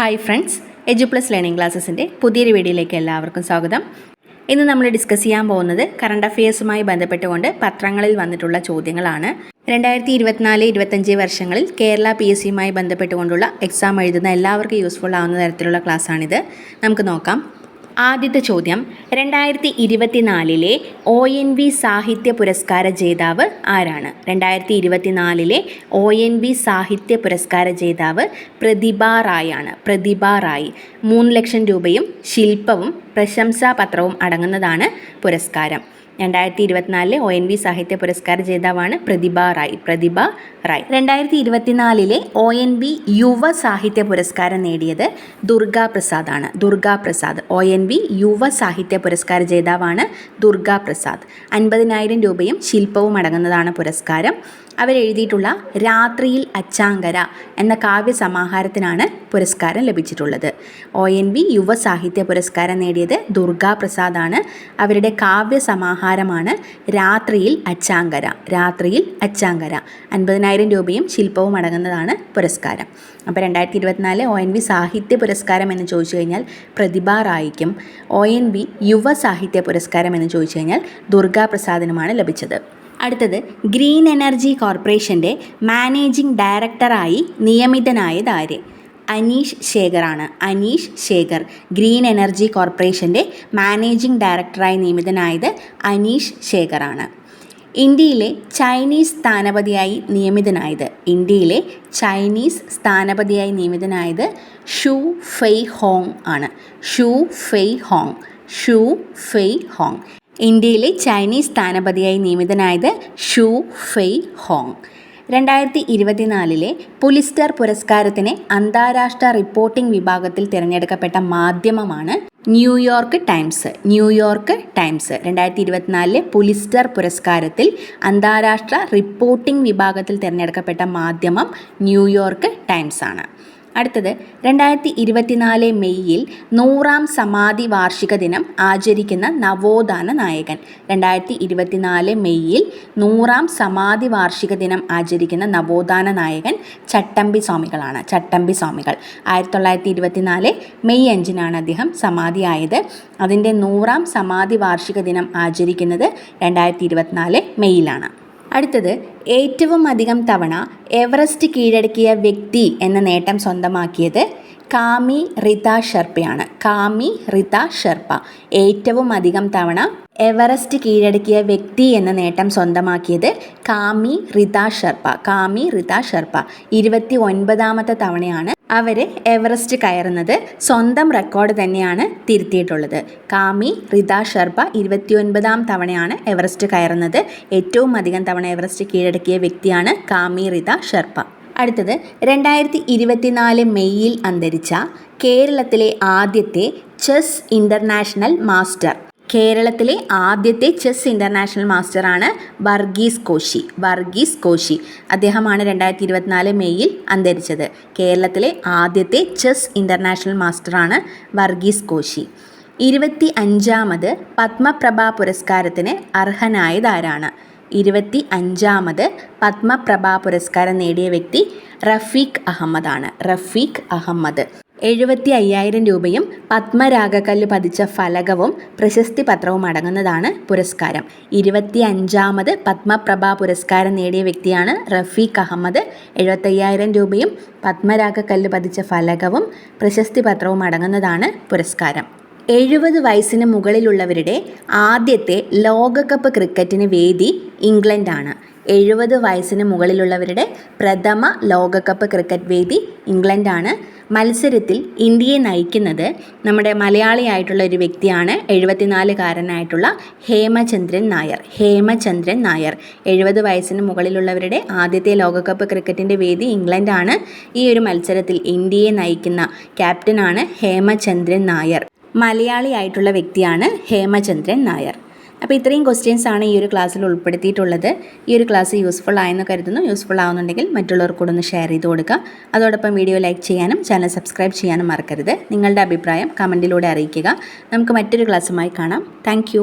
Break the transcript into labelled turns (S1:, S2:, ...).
S1: hi friends Edu plus learning ക്ലാസ്സസിൻ്റെ പുതിയൊരു വീഡിയോയിലേക്ക് എല്ലാവർക്കും സ്വാഗതം ഇന്ന് നമ്മൾ ഡിസ്കസ് ചെയ്യാൻ പോകുന്നത് കറണ്ട് അഫയേഴ്സുമായി ബന്ധപ്പെട്ടുകൊണ്ട് പത്രങ്ങളിൽ വന്നിട്ടുള്ള ചോദ്യങ്ങളാണ് രണ്ടായിരത്തി ഇരുപത്തിനാല് ഇരുപത്തഞ്ച് വർഷങ്ങളിൽ കേരള പി എസ് സിയുമായി ബന്ധപ്പെട്ടുകൊണ്ടുള്ള എക്സാം എഴുതുന്ന എല്ലാവർക്കും യൂസ്ഫുൾ ആവുന്ന തരത്തിലുള്ള ക്ലാസ്സാണിത് നമുക്ക് നോക്കാം ആദ്യത്തെ ചോദ്യം രണ്ടായിരത്തി ഇരുപത്തിനാലിലെ ഒ എൻ വി സാഹിത്യ പുരസ്കാര ജേതാവ് ആരാണ് രണ്ടായിരത്തി ഇരുപത്തിനാലിലെ ഒ എൻ വി സാഹിത്യ പുരസ്കാര ജേതാവ് പ്രതിഭ റായാണ് പ്രതിഭ റായ് മൂന്ന് ലക്ഷം രൂപയും ശില്പവും പ്രശംസാപത്രവും അടങ്ങുന്നതാണ് പുരസ്കാരം രണ്ടായിരത്തി ഇരുപത്തിനാലിലെ ഒ എൻ വി സാഹിത്യ പുരസ്കാര ജേതാവാണ് പ്രതിഭ റായ് പ്രതിഭ റായ് രണ്ടായിരത്തി ഇരുപത്തിനാലിലെ ഒ എൻ വി യുവ സാഹിത്യ പുരസ്കാരം നേടിയത് ദുർഗാ പ്രസാദാണ് Durga Prasad O N V യുവ സാഹിത്യ പുരസ്കാര ജേതാവാണ് ദുർഗാ പ്രസാദ് അൻപതിനായിരം രൂപയും ശില്പവും അടങ്ങുന്നതാണ് പുരസ്കാരം അവരെഴുതിയിട്ടുള്ള രാത്രിയിൽ അച്ചാങ്കര എന്ന കാവ്യ സമാഹാരത്തിനാണ് പുരസ്കാരം ലഭിച്ചിട്ടുള്ളത് ഒ എൻ വി യുവ സാഹിത്യ പുരസ്കാരം നേടിയത് ദുർഗാ പ്രസാദാണ് അവരുടെ കാവ്യ സമാഹാരം ഉപഹാരമാണ് രാത്രിയിൽ അച്ചാങ്കര രാത്രിയിൽ അച്ചാങ്കര അൻപതിനായിരം രൂപയും ശില്പവും അടങ്ങുന്നതാണ് പുരസ്കാരം അപ്പോൾ രണ്ടായിരത്തി ഇരുപത്തിനാല് ഒ എൻ വി സാഹിത്യ പുരസ്കാരം എന്ന് ചോദിച്ചു കഴിഞ്ഞാൽ പ്രതിഭാ റായിക്കും ഒ എൻ വി യുവ സാഹിത്യ പുരസ്കാരം എന്ന് ചോദിച്ചു കഴിഞ്ഞാൽ ദുർഗാ ലഭിച്ചത് അടുത്തത് ഗ്രീൻ എനർജി കോർപ്പറേഷൻ്റെ മാനേജിംഗ് ഡയറക്ടറായി നിയമിതനായത് ആര് അനീഷ് ശേഖറാണ് അനീഷ് ശേഖർ ഗ്രീൻ എനർജി കോർപ്പറേഷൻ്റെ മാനേജിംഗ് ഡയറക്ടറായി നിയമിതനായത് അനീഷ് ശേഖറാണ് ഇന്ത്യയിലെ ചൈനീസ് സ്ഥാനപതിയായി നിയമിതനായത് ഇന്ത്യയിലെ ചൈനീസ് സ്ഥാനപതിയായി നിയമിതനായത് ഷു ഫെയ് ഹോങ് ആണ് Xu Fei Hong Xu Fei Hong ഇന്ത്യയിലെ ചൈനീസ് സ്ഥാനപതിയായി നിയമിതനായത് ഷു ഫെയ് ഹോങ് രണ്ടായിരത്തി ഇരുപത്തിനാലിലെ പുലിസ്റ്റർ പുരസ്കാരത്തിന് അന്താരാഷ്ട്ര റിപ്പോർട്ടിംഗ് വിഭാഗത്തിൽ തിരഞ്ഞെടുക്കപ്പെട്ട മാധ്യമമാണ് ന്യൂയോർക്ക് ടൈംസ് ന്യൂയോർക്ക് ടൈംസ് രണ്ടായിരത്തി ഇരുപത്തിനാലിലെ പുലിസ്റ്റർ പുരസ്കാരത്തിൽ അന്താരാഷ്ട്ര റിപ്പോർട്ടിംഗ് വിഭാഗത്തിൽ തിരഞ്ഞെടുക്കപ്പെട്ട മാധ്യമം ന്യൂയോർക്ക് ടൈംസ് ആണ് അടുത്തത് രണ്ടായിരത്തി ഇരുപത്തിനാല് മെയ്യിൽ നൂറാം സമാധി വാർഷിക ദിനം ആചരിക്കുന്ന നവോത്ഥാന നായകൻ രണ്ടായിരത്തി ഇരുപത്തിനാല് മെയ്യിൽ നൂറാം സമാധി വാർഷിക ദിനം ആചരിക്കുന്ന നവോത്ഥാന നായകൻ ചട്ടമ്പി സ്വാമികളാണ് ചട്ടമ്പി സ്വാമികൾ ആയിരത്തി തൊള്ളായിരത്തി ഇരുപത്തിനാല് മെയ് അഞ്ചിനാണ് അദ്ദേഹം സമാധിയായത് അതിൻ്റെ നൂറാം സമാധി വാർഷിക ദിനം ആചരിക്കുന്നത് രണ്ടായിരത്തി ഇരുപത്തിനാല് മെയ്യിലാണ് അടുത്തത് ഏറ്റവും അധികം തവണ എവറസ്റ്റ് കീഴടക്കിയ വ്യക്തി എന്ന നേട്ടം സ്വന്തമാക്കിയത് കാമി റിത ഷെർപ്പയാണ് കാമി റിത ഷെർപ്പ ഏറ്റവും അധികം തവണ എവറസ്റ്റ് കീഴടക്കിയ വ്യക്തി എന്ന നേട്ടം സ്വന്തമാക്കിയത് കാമി റിത ഷെർപ്പ കാമി റിത ഷെർപ്പ ഇരുപത്തി ഒൻപതാമത്തെ തവണയാണ് അവർ എവറസ്റ്റ് കയറുന്നത് സ്വന്തം റെക്കോർഡ് തന്നെയാണ് തിരുത്തിയിട്ടുള്ളത് കാമി റിത ശർമ്മ ഇരുപത്തിയൊൻപതാം തവണയാണ് എവറസ്റ്റ് കയറുന്നത് ഏറ്റവും അധികം തവണ എവറസ്റ്റ് കീഴടക്കിയ വ്യക്തിയാണ് കാമി റിത ശർമ്മ അടുത്തത് രണ്ടായിരത്തി ഇരുപത്തിനാല് മെയ്യിൽ അന്തരിച്ച കേരളത്തിലെ ആദ്യത്തെ ചെസ് ഇൻ്റർനാഷണൽ മാസ്റ്റർ കേരളത്തിലെ ആദ്യത്തെ ചെസ് ഇൻ്റർനാഷണൽ മാസ്റ്ററാണ് വർഗീസ് കോശി വർഗീസ് കോശി അദ്ദേഹമാണ് രണ്ടായിരത്തി ഇരുപത്തിനാല് മെയ്യിൽ അന്തരിച്ചത് കേരളത്തിലെ ആദ്യത്തെ ചെസ് ഇൻ്റർനാഷണൽ മാസ്റ്ററാണ് വർഗീസ് കോശി ഇരുപത്തി അഞ്ചാമത് പത്മപ്രഭ പുരസ്കാരത്തിന് അർഹനായതാരാണ് ഇരുപത്തി അഞ്ചാമത് പത്മപ്രഭ പുരസ്കാരം നേടിയ വ്യക്തി റഫീഖ് അഹമ്മദാണ് റഫീഖ് അഹമ്മദ് എഴുപത്തി അയ്യായിരം രൂപയും പത്മരാഗക്കല്ല് പതിച്ച ഫലകവും പ്രശസ്തി പത്രവും അടങ്ങുന്നതാണ് പുരസ്കാരം ഇരുപത്തി അഞ്ചാമത് പത്മപ്രഭ പുരസ്കാരം നേടിയ വ്യക്തിയാണ് റഫീഖ് അഹമ്മദ് എഴുപത്തയ്യായിരം രൂപയും പത്മരാഗക്കല്ല് പതിച്ച ഫലകവും പ്രശസ്തി പത്രവും അടങ്ങുന്നതാണ് പുരസ്കാരം എഴുപത് വയസ്സിന് മുകളിലുള്ളവരുടെ ആദ്യത്തെ ലോകകപ്പ് ക്രിക്കറ്റിന് വേദി ഇംഗ്ലണ്ടാണ് എഴുപത് വയസ്സിന് മുകളിലുള്ളവരുടെ പ്രഥമ ലോകകപ്പ് ക്രിക്കറ്റ് വേദി ഇംഗ്ലണ്ടാണ് മത്സരത്തിൽ ഇന്ത്യയെ നയിക്കുന്നത് നമ്മുടെ മലയാളിയായിട്ടുള്ള ഒരു വ്യക്തിയാണ് എഴുപത്തിനാലുകാരനായിട്ടുള്ള ഹേമചന്ദ്രൻ നായർ ഹേമചന്ദ്രൻ നായർ എഴുപത് വയസ്സിന് മുകളിലുള്ളവരുടെ ആദ്യത്തെ ലോകകപ്പ് ക്രിക്കറ്റിൻ്റെ വേദി ഇംഗ്ലണ്ടാണ് ഈ ഒരു മത്സരത്തിൽ ഇന്ത്യയെ നയിക്കുന്ന ക്യാപ്റ്റനാണ് ഹേമചന്ദ്രൻ നായർ മലയാളിയായിട്ടുള്ള വ്യക്തിയാണ് ഹേമചന്ദ്രൻ നായർ അപ്പോൾ ഇത്രയും ക്വസ്റ്റ്യൻസ് ആണ് ഈ ഒരു ക്ലാസ്സിൽ ഉൾപ്പെടുത്തിയിട്ടുള്ളത് ഈ ഒരു ക്ലാസ് യൂസ്ഫുൾ ആയെന്ന് കരുതുന്നു യൂസ്ഫുൾ ആവുന്നുണ്ടെങ്കിൽ മറ്റുള്ളവർക്കൂടെ ഒന്ന് ഷെയർ ചെയ്ത് കൊടുക്കുക അതോടൊപ്പം വീഡിയോ ലൈക്ക് ചെയ്യാനും ചാനൽ സബ്സ്ക്രൈബ് ചെയ്യാനും മറക്കരുത് നിങ്ങളുടെ അഭിപ്രായം കമൻറ്റിലൂടെ അറിയിക്കുക നമുക്ക് മറ്റൊരു ക്ലാസ്സുമായി കാണാം താങ്ക്